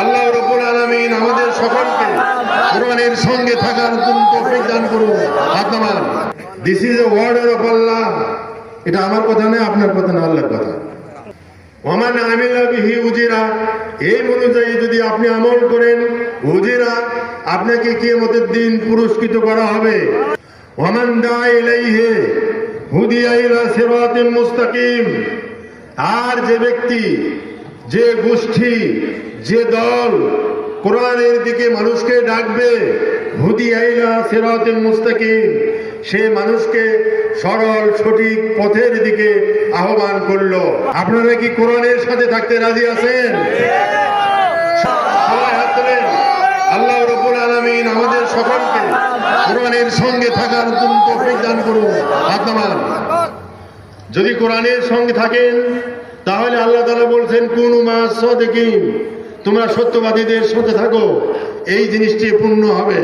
আল্লাহ রব্বুল আলামিন আমাদের সকলকে কোরআনের সঙ্গে থাকার দান করুন। হাত this is a wonder of Allah এটা আমার কথা নয়, আপনার কথা না আল্লাহর কথা। ওমান আমিলা বিহি উজিরা। এই অনুযায়ী যদি আপনি আমল করেন, উজিরা, আপনাকে কিয়ামতের দিন পুরস্কৃত করা হবে। ওমান দা ইলাইহি হুদিয়া ইলা সিরাতিন মুস্তাকিম। আর যে ব্যক্তি, যে গোষ্ঠী যে দল কোরআনের দিকে মানুষকে ডাকবে হুদি আইলা সেরাতে মুস্তাকিম, সে মানুষকে সরল, সঠিক পথের দিকে আহ্বান করল। আপনারা কি কোরআনের সাথে থাকতে রাজি আছেন? আল্লাহ রব্বুল আলামিন আমাদের সকলকে কোরআনের সঙ্গে থাকার দান করুন। যদি কোরআনের সঙ্গে থাকেন, তাহলে আল্লাহ তাআলা বলছেন, কোন মাস দেখিন তোমরা সত্যবাদীদের সাথে থাকো। এই জিনিসটি পূর্ণ হবে।